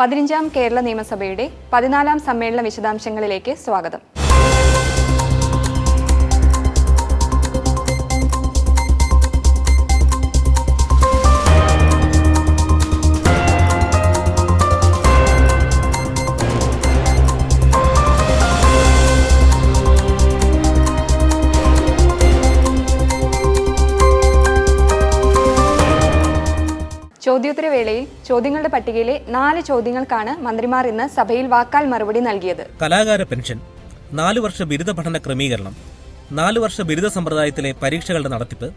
പതിനഞ്ചാം കേരള നിയമസഭയുടെ പതിനാലാം സമ്മേളന വിശദാംശങ്ങളിലേക്ക് സ്വാഗതം. ചോദ്യോത്തരവേളയിൽ ചോദ്യങ്ങളുടെ പട്ടികയിലെ നാല് ചോദ്യങ്ങൾക്കാണ് മന്ത്രിമാർ ഇന്ന് സഭയിൽ വാക്കാൽ മറുപടി നൽകിയത്. കലാകാര പെൻഷൻ നാലു വർഷ ബിരുദ പഠന ക്രമീകരണം നാലു വർഷ ബിരുദ സമ്പ്രദായത്തിലെ പരീക്ഷകളുടെ നടത്തിപ്പ്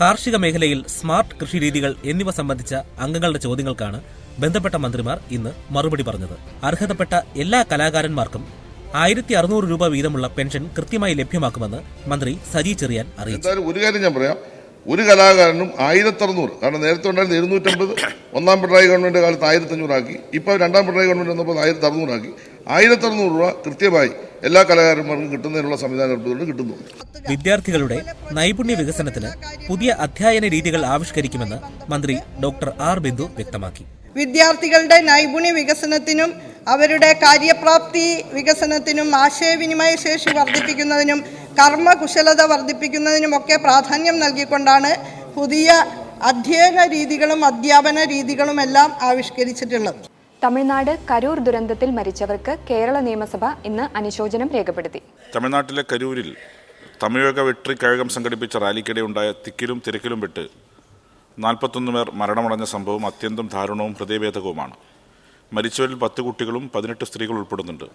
കാർഷിക മേഖലയിൽ സ്മാർട്ട് കൃഷി രീതികൾ എന്നിവ സംബന്ധിച്ച അംഗങ്ങളുടെ ചോദ്യങ്ങൾക്കാണ് ബന്ധപ്പെട്ട മന്ത്രിമാർ ഇന്ന് മറുപടി പറഞ്ഞത്. അർഹതപ്പെട്ട എല്ലാ കലാകാരന്മാർക്കും ആയിരത്തി അറുന്നൂറ് രൂപ വീതമുള്ള പെൻഷൻ കൃത്യമായി ലഭ്യമാക്കുമെന്ന് മന്ത്രി സജി ചെറിയാൻ അറിയിച്ചു. ഒരു കാര്യം ഞാൻ പറയാം. ഒരു കലാകാരനും ആയിരത്തി അറുന്നൂറ് കാരണം നേരത്തെ ഉണ്ടായിരുന്ന ഇരുന്നൂറ്റമ്പത് ഒന്നാം പിണറായി ഗവൺമെന്റ് കാലത്ത് ആയിരത്തി അഞ്ഞൂറാക്കി ഇപ്പോൾ രണ്ടാം പിണറായി ഗവൺമെന്റ് വന്നപ്പോൾ ആയിരത്തി അറുന്നൂറാക്കി ആയിരത്തി അറുന്നൂറ് രൂപ കൃത്യമായി എല്ലാ കലാകാരന്മാർക്കും കിട്ടുന്നതിനുള്ള സംവിധാനം ഏർപ്പെടുത്തുകൊണ്ട് കിട്ടുന്നു. വിദ്യാർത്ഥികളുടെ നൈപുണ്യ വികസനത്തിന് പുതിയ അധ്യയന രീതികൾ ആവിഷ്കരിക്കുമെന്ന് മന്ത്രി ഡോക്ടർ ആർ ബിന്ദു വ്യക്തമാക്കി. വിദ്യാർത്ഥികളുടെ നൈപുണ്യ വികസനത്തിനും അവരുടെ കാര്യപ്രാപ്തി വികസനത്തിനും ആശയവിനിമയ ശേഷി വർദ്ധിപ്പിക്കുന്നതിനും കർമ്മകുശലത വർദ്ധിപ്പിക്കുന്നതിനുമൊക്കെ പ്രാധാന്യം നൽകിക്കൊണ്ടാണ് പുതിയ അധ്യയന രീതികളും അധ്യാപന രീതികളും എല്ലാം ആവിഷ്കരിച്ചിട്ടുള്ളത്. തമിഴ്നാട് കരൂർ ദുരന്തത്തിൽ മരിച്ചവർക്ക് കേരള നിയമസഭ ഇന്ന് അനുശോചനം രേഖപ്പെടുത്തി. തമിഴ്നാട്ടിലെ കരൂരിൽ തമിഴക വെട്രി കഴകം സംഘടിപ്പിച്ച റാലിക്കിടെ ഉണ്ടായ തിക്കിലും തിരക്കിലും പെട്ട് നാൽപ്പത്തൊന്ന് പേർ മരണമടഞ്ഞ സംഭവം അത്യന്തം ദാരുണവും ഹൃദയഭേദകവുമാണ്. മരിച്ചവരിൽ പത്ത് കുട്ടികളും പതിനെട്ട് സ്ത്രീകളും ഉൾപ്പെടുന്നുണ്ട്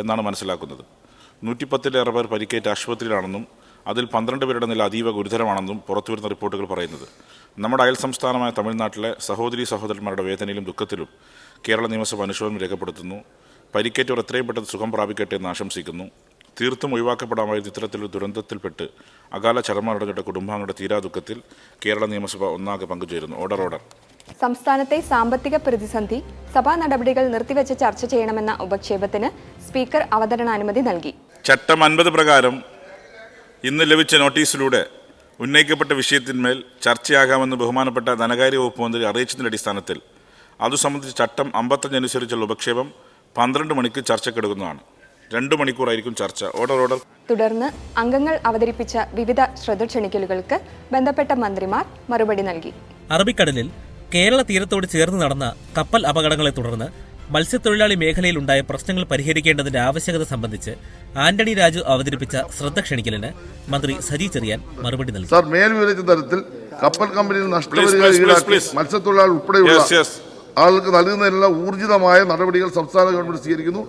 എന്നാണ് മനസ്സിലാക്കുന്നത്. നൂറ്റിപ്പത്തിലേറെ പേർ പരിക്കേറ്റ് ആശുപത്രിയിലാണെന്നും അതിൽ പന്ത്രണ്ട് പേരുടെ നില അതീവ ഗുരുതരമാണെന്നും പുറത്തുവരുന്ന റിപ്പോർട്ടുകൾ പറയുന്നത്. നമ്മുടെ അയൽ സംസ്ഥാനമായ തമിഴ്നാട്ടിലെ സഹോദരി സഹോദരന്മാരുടെ വേദനയിലും ദുഃഖത്തിലും കേരള നിയമസഭ അനുശോചനം രേഖപ്പെടുത്തുന്നു. പരിക്കേറ്റവർ എത്രയും പെട്ടെന്ന് സുഖം പ്രാപിക്കട്ടെ എന്ന് ആശംസിക്കുന്നു. തീർത്തും ഒഴിവാക്കപ്പെടാമായിരുന്ന ഇത്തരത്തിലൊരു ദുരന്തത്തിൽപ്പെട്ട് അകാല ചരമടഞ്ഞിട്ട കുടുംബാംഗങ്ങളുടെ തീരാ ദുഃഖത്തിൽ കേരള നിയമസഭ ഒന്നാകെ പങ്കുചേരുന്നു. Order order. സംസ്ഥാനത്തെ സാമ്പത്തിക പ്രതിസന്ധി സഭാ നടപടികൾ നിർത്തിവെച്ച് ചർച്ച ചെയ്യണമെന്ന ഉപക്ഷേപത്തിന് സ്പീക്കർ അവതരണാനുമതി നൽകി. ചട്ടം അൻപത് പ്രകാരം ഇന്ന് ലഭിച്ച നോട്ടീസിലൂടെ ഉന്നയിക്കപ്പെട്ട വിഷയത്തിന്മേൽ ചർച്ചയാകാമെന്ന് ബഹുമാനപ്പെട്ട ധനകാര്യ വകുപ്പ് മന്ത്രി അറിയിച്ചതിന്റെ അടിസ്ഥാനത്തിൽ അതു സംബന്ധിച്ച് ചട്ടം അമ്പത്തഞ്ച് അനുസരിച്ചുള്ള ഉപക്ഷേപം പന്ത്രണ്ട് മണിക്ക് ചർച്ചക്കെടുക്കുന്നതാണ്. രണ്ടു മണിക്കൂറായിരിക്കും ചർച്ച. ഓർഡർ ഓർഡർ തുടർന്ന് അംഗങ്ങൾ അവതരിപ്പിച്ച വിവിധ ശ്രദ്ധ ക്ഷണിക്കലുകൾക്ക് ബന്ധപ്പെട്ട മന്ത്രിമാർ മറുപടി നൽകി. അറബിക്കടലിൽ കേരള തീരത്തോട് ചേർന്ന് നടന്ന കപ്പൽ അപകടങ്ങളെ തുടർന്ന് മത്സ്യത്തൊഴിലാളി മേഖലയിലുണ്ടായ പ്രശ്നങ്ങൾ പരിഹരിക്കേണ്ടതിന്റെ ആവശ്യകത സംബന്ധിച്ച് ആന്റണി രാജു അവതരിപ്പിച്ച ശ്രദ്ധ ക്ഷണിക്കലിന് മന്ത്രി സജി ചെറിയാൻ മറുപടി നൽകി സാർ മേൽ വിവരിച്ച തരത്തിൽ കപ്പൽ കമ്പനിയിൽ നഷ്ടപരിഹാരം. മത്സ്യത്തൊഴിലാളി ഉൾപ്പെടെയുള്ള. ആളുകൾക്ക് നൽകുന്നതിനുള്ള ഊർജിതമായ നടപടികൾ സംസ്ഥാന ഗവൺമെന്റ് സ്വീകരിക്കുന്നു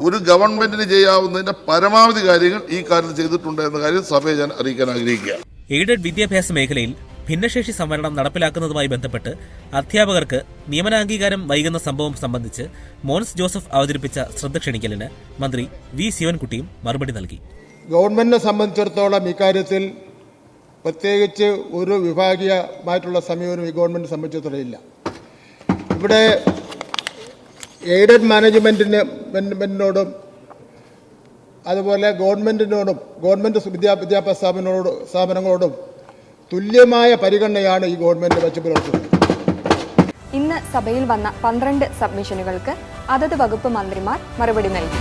ഒരു ഗവൺമെന്റിന് ചെയ്യാവുന്നതിന്റെ പരമാവധി കാര്യങ്ങൾ ഈ കാര്യത്തിൽ ചെയ്തിട്ടുണ്ട് എന്ന കാര്യം സഭയെ ഞാൻ അറിയിക്കാൻ ആഗ്രഹിക്കുക എയ്ഡഡ് വിദ്യാഭ്യാസ മേഖലയിൽ ഭിന്നശേഷി സംവരണം നടപ്പിലാക്കുന്നതുമായി ബന്ധപ്പെട്ട് അധ്യാപകർക്ക് നിയമനാംഗീകാരം വൈകുന്ന സംഭവം സംബന്ധിച്ച് മോൻസ് ജോസഫ് അവതരിപ്പിച്ച ശ്രദ്ധ ക്ഷണിക്കലിന് മന്ത്രി വി ശിവൻകുട്ടിയും മറുപടി നൽകി. ഗവൺമെന്റിനെ സംബന്ധിച്ചിടത്തോളം ഇക്കാര്യത്തിൽ പ്രത്യേകിച്ച് ഒരു വിഭാഗീയമായിട്ടുള്ള സമീപനം ഈ ഗവൺമെന്റ് സംബന്ധിച്ചിടത്തോളം ഇവിടെ എയ്ഡഡ് മാനേജ്മെന്റിനോടും മെന്റിനോടും അതുപോലെ ഗവൺമെന്റിനോടും ഗവൺമെന്റ് വിദ്യാ വിദ്യാഭ്യാസ സ്ഥാപനങ്ങളോടും സ്ഥാപനങ്ങളോടും തുല്യമായ പരിഗണനയാണ് ഈ ഗവൺമെന്റ് വെച്ച് പുലർത്തുന്നത് ഇന്ന് സഭയിൽ വന്ന പന്ത്രണ്ട് സബ്മിഷനുകൾക്ക് അതത് വകുപ്പ് മന്ത്രിമാർ മറുപടി നൽകി.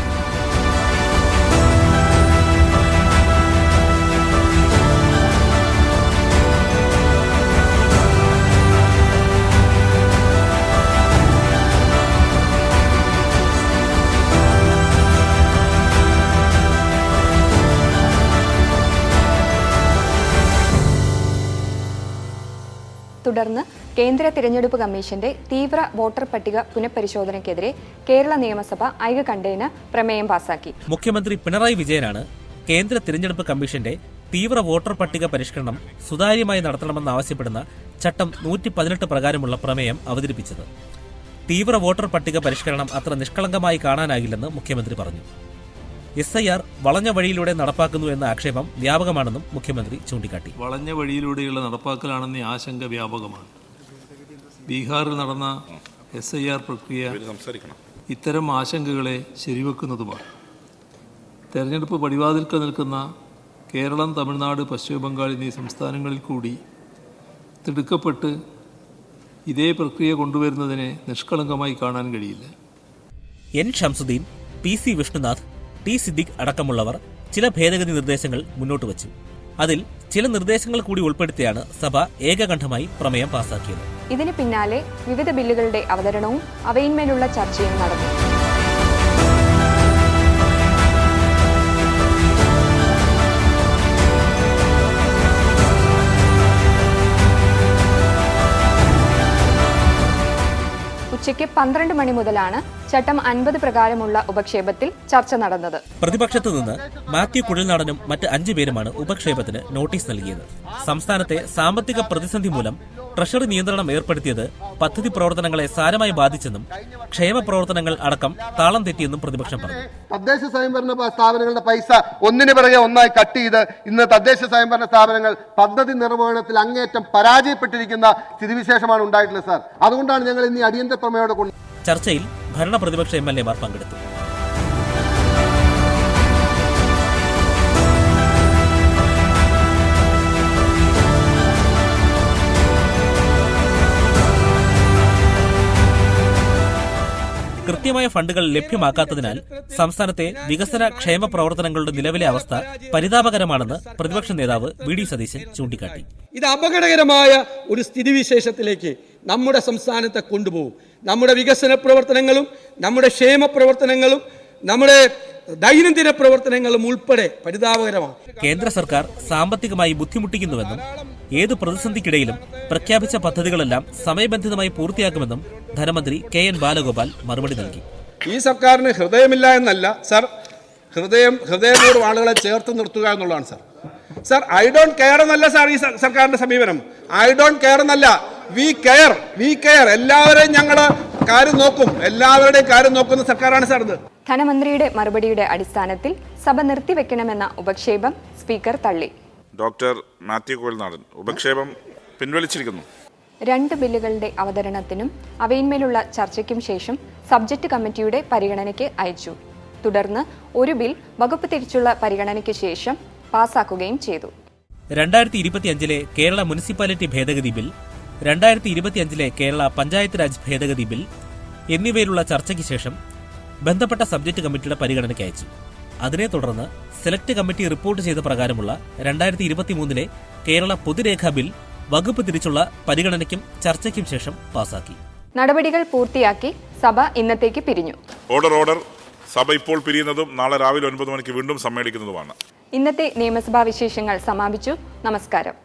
തുടർന്ന് കേന്ദ്ര തിരഞ്ഞെടുപ്പ് കമ്മീഷന്റെ തീവ്ര വോട്ടർ പട്ടിക പുനഃപരിശോധനയ്ക്കെതിരെ കേരള നിയമസഭ ഐക ഐകകണ്ഠേന പ്രമേയം പാസാക്കി. മുഖ്യമന്ത്രി പിണറായി വിജയനാണ് കേന്ദ്ര തിരഞ്ഞെടുപ്പ് കമ്മീഷന്റെ തീവ്ര വോട്ടർ പട്ടിക പരിഷ്കരണം സുതാര്യമായി നടത്തണമെന്നാവശ്യപ്പെടുന്ന ചട്ടം നൂറ്റി പതിനെട്ട് പ്രകാരമുള്ള പ്രമേയം അവതരിപ്പിച്ചത്. തീവ്ര വോട്ടർ പട്ടിക പരിഷ്കരണം അത്ര നിഷ്കളങ്കമായി കാണാനാകില്ലെന്ന് മുഖ്യമന്ത്രി പറഞ്ഞു. എസ് ഐ ആർ വളഞ്ഞ വഴിയിലൂടെ നടപ്പാക്കുന്നു എന്ന ആക്ഷേപം വ്യാപകമാണെന്നും മുഖ്യമന്ത്രി ചൂണ്ടിക്കാട്ടി. വളഞ്ഞ വഴിയിലൂടെയുള്ള നടപ്പാക്കലാണെന്ന ആശങ്ക വ്യാപകമാണ്. ബീഹാറിൽ നടന്ന എസ് ഐ ആർ പ്രക്രിയ ഇത്തരം ആശങ്കകളെ ശരിവെക്കുന്നതുമാണ്. തെരഞ്ഞെടുപ്പ് പടിവാതിൽക്കൽ നിൽക്കുന്ന കേരളം തമിഴ്നാട് പശ്ചിമ ബംഗാൾ എന്നീ സംസ്ഥാനങ്ങളിൽ കൂടി തിടുക്കപ്പെട്ട് ഇതേ പ്രക്രിയ കൊണ്ടുവരുന്നതിനെ നിഷ്കളങ്കമായി കാണാൻ കഴിയില്ല. N Shamsuddin P C Vishnunath T Siddique അടക്കമുള്ളവർ ചില ഭേദഗതി നിർദ്ദേശങ്ങൾ മുന്നോട്ട് വച്ചു. അതിൽ ചില നിർദ്ദേശങ്ങൾ കൂടി ഉൾപ്പെടുത്തിയാണ് സഭ ഏകകണ്ഠമായി പ്രമേയം പാസാക്കിയത്. ഇതിന് പിന്നാലെ വിവിധ ബില്ലുകളുടെ അവതരണവും അവയിന്മേലുള്ള ചർച്ചയും നടന്നു. പന്ത്രണ്ട് മണി മുതലാണ് ചട്ടം അൻപത് പ്രകാരമുള്ള ഉപക്ഷേപത്തിൽ ചർച്ച നടന്നത്. പ്രതിപക്ഷത്തു നിന്ന് മാത്യു കുഴൽനാടനും മറ്റ് അഞ്ചു പേരുമാണ് ഉപക്ഷേപത്തിന് നോട്ടീസ് നൽകിയത്. സംസ്ഥാനത്തെ സാമ്പത്തിക പ്രതിസന്ധി മൂലം ട്രഷറി നിയന്ത്രണം ഏർപ്പെടുത്തിയത് പദ്ധതി പ്രവർത്തനങ്ങളെ സാരമായി ബാധിച്ചെന്നും ക്ഷേമ പ്രവർത്തനങ്ങൾ അടക്കം താളം തെറ്റിയെന്നും പ്രതിപക്ഷം പറഞ്ഞു. തദ്ദേശ സ്വയംഭരണ സ്ഥാപനങ്ങളുടെ പൈസ ഒന്നിനു പിറകെ ഒന്നായി കട്ട് ചെയ്ത് ഇന്ന് തദ്ദേശ സ്വയംഭരണ സ്ഥാപനങ്ങൾ പദ്ധതി നിർവഹണത്തിൽ അങ്ങേറ്റം പരാജയപ്പെട്ടിരിക്കുന്ന സ്ഥിതിവിശേഷമാണ് ഉണ്ടായിട്ടുള്ളത് സാർ. അതുകൊണ്ടാണ് ഞങ്ങൾ ഇന്ന് അടിയന്തര പ്രമേയോടെ കൊണ്ട് ചർച്ചയിൽ ഭരണ പ്രതിപക്ഷ എം എൽ എമാർ പങ്കെടുത്തു. കൃത്യമായ ഫണ്ടുകൾ ലഭ്യമാക്കാത്തതിനാൽ സംസ്ഥാനത്തെ വികസന ക്ഷേമ പ്രവർത്തനങ്ങളുടെ നിലവിലെ അവസ്ഥ പരിതാപകരമാണെന്ന് പ്രതിപക്ഷ നേതാവ് വി ഡി സതീശൻ ചൂണ്ടിക്കാട്ടി. ഇത് അപകടകരമായ ഒരു സ്ഥിതിവിശേഷത്തിലേക്ക് നമ്മുടെ സംസ്ഥാനത്തെ കൊണ്ടുപോകും. നമ്മുടെ വികസന പ്രവർത്തനങ്ങളും നമ്മുടെ ക്ഷേമ പ്രവർത്തനങ്ങളും നമ്മുടെ ദൈനംദിന പ്രവർത്തനങ്ങളും ഉൾപ്പെടെ പരിതാപകരമാണ്. കേന്ദ്ര സർക്കാർ സാമ്പത്തികമായി ബുദ്ധിമുട്ടിക്കുന്നുവെന്നും ഏതു പ്രതിസന്ധിക്കിടയിലും പ്രഖ്യാപിച്ച പദ്ധതികളെല്ലാം സമയബന്ധിതമായി പൂർത്തിയാക്കുമെന്നും ധനമന്ത്രി കെ എൻ ബാലഗോപാൽ മറുപടി നൽകി. ഈ സർക്കാരിന് ഹൃദയമില്ല എന്നല്ല സർ. ഹൃദയം ഹൃദയപൂർവം ആളുകളെ ചേർത്ത് നിർത്തുക എന്നുള്ളതാണ് sir. Sir I don't care എന്നല്ല സാർ ഈ സർക്കാരിന്റെ സമീപനം. ഐ ഡോണ്ട് കെയർ എന്നല്ല വി കെയർ വി കെയർ. എല്ലാവരെയും ഞങ്ങൾ കാര്യം നോക്കും. എല്ലാവരുടെയും കാര്യം നോക്കുന്ന സർക്കാരാണ് സാർ ഇത്. ധനമന്ത്രിയുടെ മറുപടിയുടെ അടിസ്ഥാനത്തിൽ സഭ നിർത്തിവെക്കണമെന്ന ഉപക്ഷേപം സ്പീക്കർ തള്ളി. ഡോക്ടർ മാത്യു കോൽനാടൻ ഉപക്ഷേപം പിൻവലിച്ചിരിക്കുന്നു. രണ്ട് ബില്ലുകളുടെ അവതരണത്തിനും അവയിന്മേലുള്ള ചർച്ചയ്ക്കും ശേഷം സബ്ജക്ട് കമ്മിറ്റിയുടെ പരിഗണനയ്ക്ക് അയച്ചു. തുടർന്ന് ഒരു ബിൽ വകുപ്പ് തിരിച്ചുള്ള പരിഗണനയ്ക്ക് ശേഷം പാസാക്കുകയും ചെയ്തു. രണ്ടായിരത്തി ഇരുപത്തിയഞ്ചിലെ കേരള മുനിസിപ്പാലിറ്റി ഭേദഗതി ബിൽ രണ്ടായിരത്തി ഇരുപത്തിയഞ്ചിലെ കേരള പഞ്ചായത്ത് രാജ് ഭേദഗതി ബിൽ എന്നിവയിലുള്ള ചർച്ചയ്ക്ക് ശേഷം ബന്ധപ്പെട്ട സബ്ജക്ട് കമ്മിറ്റിയുടെ പരിഗണനയ്ക്ക് അയച്ചു. അതിനെ തുടർന്ന് സെലക്ട് കമ്മിറ്റി റിപ്പോർട്ട് ചെയ്ത പ്രകാരമുള്ള രണ്ടായിരത്തി ഇരുപത്തിമൂന്നിലെ കേരള പൊതുരേഖാ ബിൽ വകുപ്പ് തിരിച്ചുള്ള പരിഗണനയ്ക്കും ചർച്ചയ്ക്കും ശേഷം പാസാക്കി. നടപടികൾ പൂർത്തിയാക്കി സഭ ഇന്നത്തേക്ക് പിരിഞ്ഞു. Order order. സഭ ഇപ്പോൾ പിരിയുന്നതും നാളെ രാവിലെ ഒൻപത് മണിക്ക് വീണ്ടും സമ്മേളിക്കുന്നതുമാണ്. ഇന്നത്തെ നിയമസഭാ വിശേഷങ്ങൾ സമാപിച്ചു. നമസ്കാരം.